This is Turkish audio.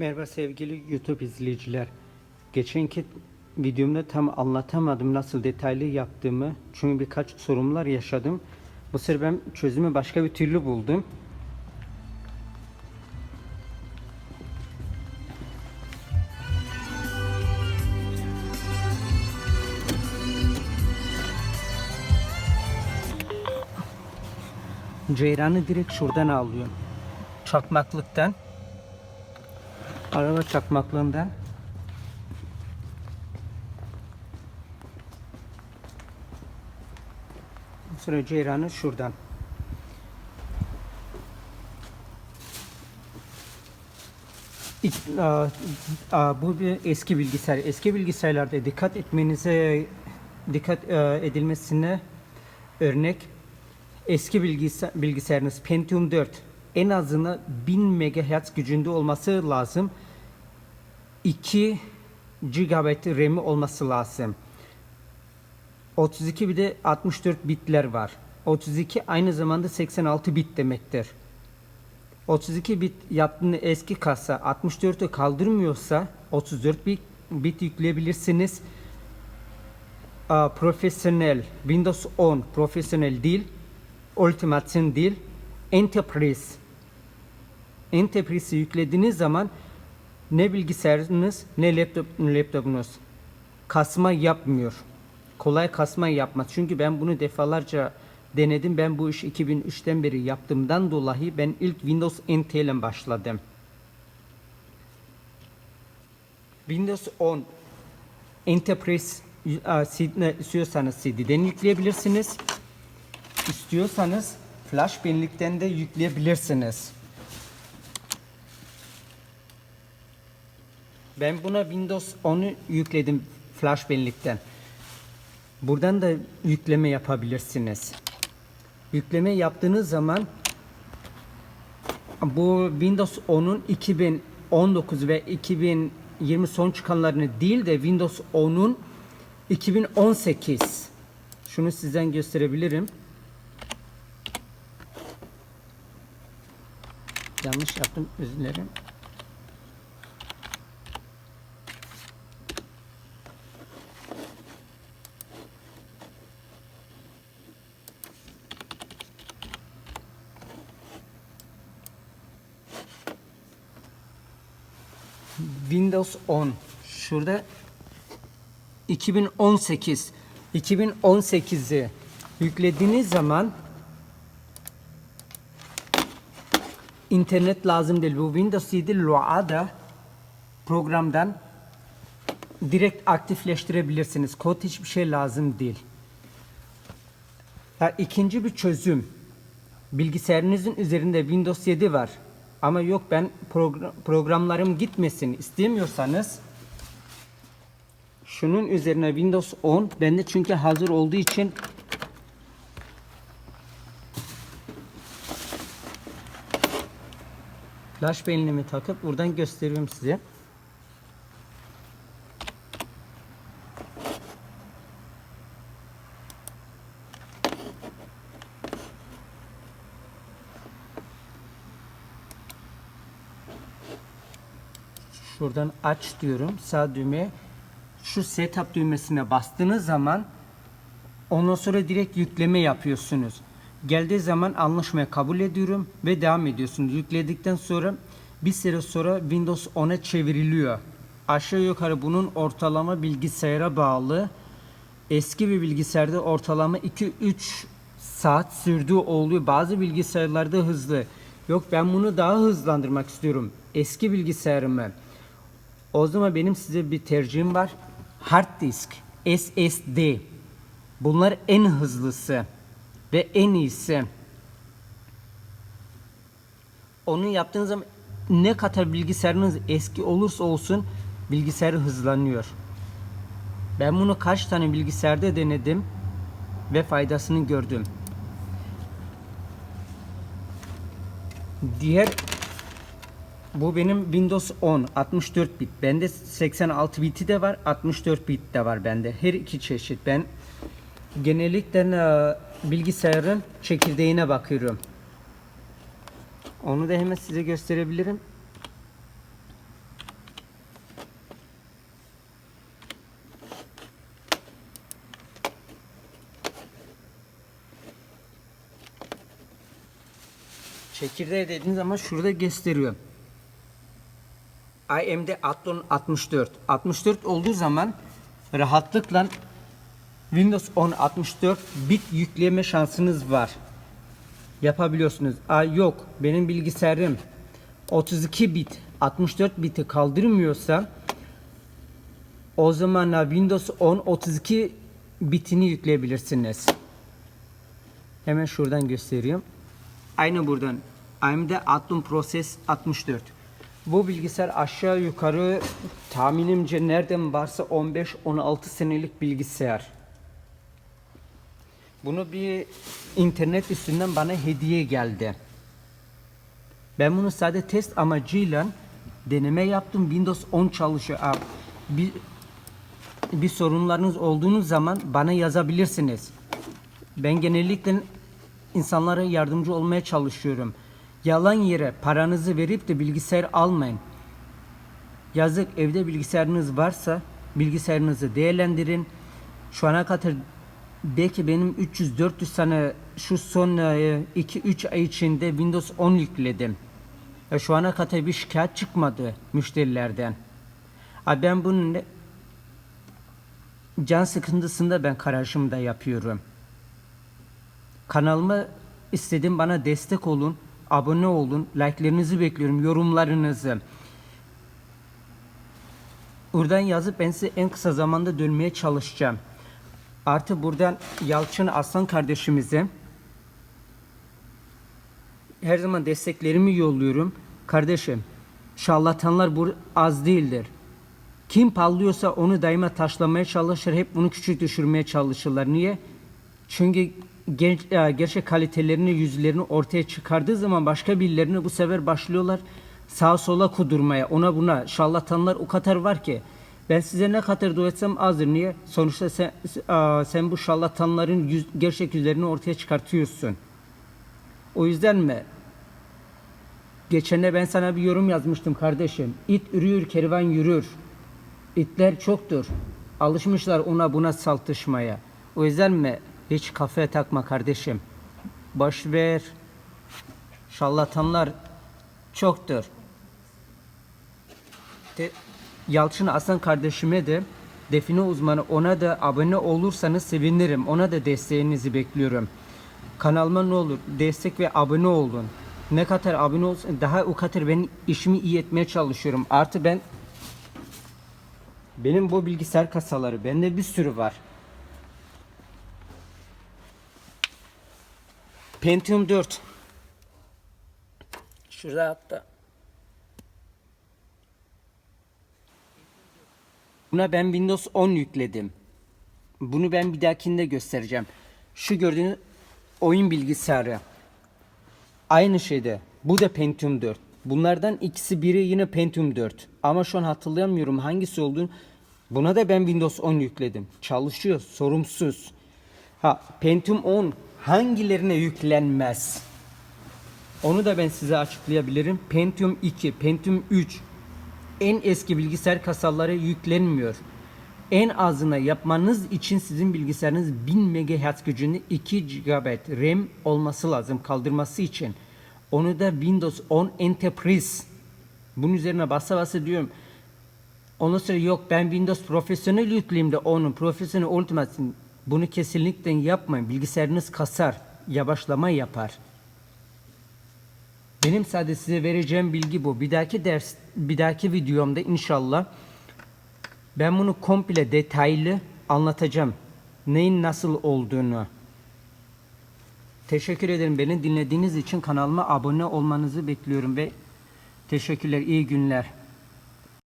Merhaba sevgili YouTube izleyiciler. Geçenki videomda tam anlatamadım nasıl detaylı yaptığımı. Çünkü birkaç sorunlar yaşadım. Bu sefer ben çözümü başka bir türlü buldum. Ceyranı direkt şuradan alıyorum. Çakmaklıktan. Araba çakmaklığından. Sonra ceyranı şuradan. İlk- aa, aa, bu bir eski bilgisayar. Eski bilgisayarlarda dikkat etmenize dikkat e, edilmesine örnek eski bilgisayar, bilgisayarınız Pentium 4 en azından 1000 MHz gücünde olması lazım. 2 GB RAM'i olması lazım. 32 bir de 64 bitler var. 32 aynı zamanda 86 bit demektir. 32 bit yaptığını eski kasa 64'ü kaldırmıyorsa 34 bit, bit yükleyebilirsiniz. Aa, profesyonel Windows 10 profesyonel değil Ultimate değil Enterprise Enterprise'i yüklediğiniz zaman ne bilgisayarınız ne laptop, laptopunuz kasma yapmıyor. Kolay kasma yapmaz. Çünkü ben bunu defalarca denedim. Ben bu iş 2003'ten beri yaptığımdan dolayı ben ilk Windows NT ile başladım. Windows 10 Enterprise istiyorsanız CD'den yükleyebilirsiniz. İstiyorsanız flash benlikten de yükleyebilirsiniz. Ben buna Windows 10'u yükledim flash benlikten. Buradan da yükleme yapabilirsiniz. Yükleme yaptığınız zaman bu Windows 10'un 2019 ve 2020 son çıkanlarını değil de Windows 10'un 2018 şunu sizden gösterebilirim. Yanlış yaptım özür dilerim. Windows 10 şurada 2018 2018'i yüklediğiniz zaman internet lazım değil. Bu Windows 7 Loa'da programdan direkt aktifleştirebilirsiniz. Kod hiçbir şey lazım değil. Ha, ikinci bir çözüm. Bilgisayarınızın üzerinde Windows 7 var. Ama yok ben program, programlarım gitmesin istemiyorsanız şunun üzerine Windows 10 bende çünkü hazır olduğu için flash beynimi takıp buradan gösteriyorum size. Şuradan aç diyorum. Sağ düğmeye şu setup düğmesine bastığınız zaman ondan sonra direkt yükleme yapıyorsunuz. Geldiği zaman anlaşmaya kabul ediyorum ve devam ediyorsunuz. Yükledikten sonra bir süre sonra Windows 10'a çevriliyor. Aşağı yukarı bunun ortalama bilgisayara bağlı. Eski bir bilgisayarda ortalama 2-3 saat sürdüğü oluyor. Bazı bilgisayarlarda hızlı. Yok ben bunu daha hızlandırmak istiyorum. Eski bilgisayarımı. O zaman benim size bir tercihim var. Hard disk, SSD. Bunlar en hızlısı ve en iyisi. Onu yaptığınız zaman ne kadar bilgisayarınız eski olursa olsun bilgisayar hızlanıyor. Ben bunu kaç tane bilgisayarda denedim ve faydasını gördüm. Diğer bu benim Windows 10 64 bit. Bende 86 biti de var, 64 bit de var bende. Her iki çeşit. Ben genellikle e, bilgisayarın çekirdeğine bakıyorum. Onu da hemen size gösterebilirim. Çekirdeği dediğiniz zaman şurada gösteriyor. AMD Athlon 64. 64 olduğu zaman rahatlıkla Windows 10 64 bit yükleme şansınız var. Yapabiliyorsunuz. Ay yok benim bilgisayarım 32 bit 64 biti kaldırmıyorsa o zaman Windows 10 32 bitini yükleyebilirsiniz. Hemen şuradan göstereyim. Aynı buradan. AMD Athlon Process 64. Bu bilgisayar aşağı yukarı tahminimce nereden varsa 15-16 senelik bilgisayar. Bunu bir internet üstünden bana hediye geldi. Ben bunu sadece test amacıyla deneme yaptım. Windows 10 çalışıyor. Aa, Bir, bir sorunlarınız olduğunuz zaman bana yazabilirsiniz. Ben genellikle insanlara yardımcı olmaya çalışıyorum. Yalan yere paranızı verip de bilgisayar almayın. Yazık evde bilgisayarınız varsa bilgisayarınızı değerlendirin. Şu ana kadar belki benim 300-400 tane şu son 2-3 ay içinde Windows 10 yükledim. E şu ana kadar bir şikayet çıkmadı müşterilerden. Ha ben bunun can sıkıntısında ben karşımda yapıyorum. Kanalıma istedim bana destek olun, abone olun, like'lerinizi bekliyorum, yorumlarınızı. Buradan yazıp ben size en kısa zamanda dönmeye çalışacağım. Artı buradan Yalçın Aslan kardeşimize her zaman desteklerimi yolluyorum. Kardeşim, şarlatanlar bu az değildir. Kim parlıyorsa onu daima taşlamaya çalışır, hep bunu küçük düşürmeye çalışırlar. Niye? Çünkü ger- e, gerçek kalitelerini, yüzlerini ortaya çıkardığı zaman başka birilerini bu sefer başlıyorlar sağa sola kudurmaya, ona buna. Şarlatanlar o kadar var ki. Ben size ne kadar dua etsem azdır. Niye? Sonuçta sen, e, sen bu şarlatanların yüz, gerçek yüzlerini ortaya çıkartıyorsun. O yüzden mi? Geçende ben sana bir yorum yazmıştım kardeşim. İt ürüyor, kervan yürür. İtler çoktur. Alışmışlar ona buna saltışmaya. O yüzden mi? Hiç kafaya takma kardeşim. Boş ver. Şarlatanlar çoktur. Te- Yalçın Aslan kardeşime de define uzmanı ona da abone olursanız sevinirim. Ona da desteğinizi bekliyorum. Kanalıma ne olur destek ve abone olun. Ne kadar abone olsun daha o kadar ben işimi iyi etmeye çalışıyorum. Artı ben benim bu bilgisayar kasaları bende bir sürü var. Pentium 4. Şurada hatta. Buna ben Windows 10 yükledim. Bunu ben bir dahakinde göstereceğim. Şu gördüğünüz oyun bilgisayarı. Aynı şeyde. Bu da Pentium 4. Bunlardan ikisi biri yine Pentium 4. Ama şu an hatırlayamıyorum hangisi olduğunu. Buna da ben Windows 10 yükledim. Çalışıyor, sorumsuz. Ha, Pentium 10 hangilerine yüklenmez? Onu da ben size açıklayabilirim. Pentium 2, Pentium 3 en eski bilgisayar kasaları yüklenmiyor. En azına yapmanız için sizin bilgisayarınız 1000 MHz gücünde 2 GB RAM olması lazım kaldırması için. Onu da Windows 10 Enterprise. Bunun üzerine basa basa diyorum. Ondan sonra yok ben Windows Professional yükleyeyim de onun Professional Ultimate. Bunu kesinlikle yapmayın. Bilgisayarınız kasar. Yavaşlama yapar. Benim sadece size vereceğim bilgi bu. Bir dahaki ders, bir dahaki videomda inşallah ben bunu komple detaylı anlatacağım. Neyin nasıl olduğunu. Teşekkür ederim beni dinlediğiniz için kanalıma abone olmanızı bekliyorum ve teşekkürler, iyi günler.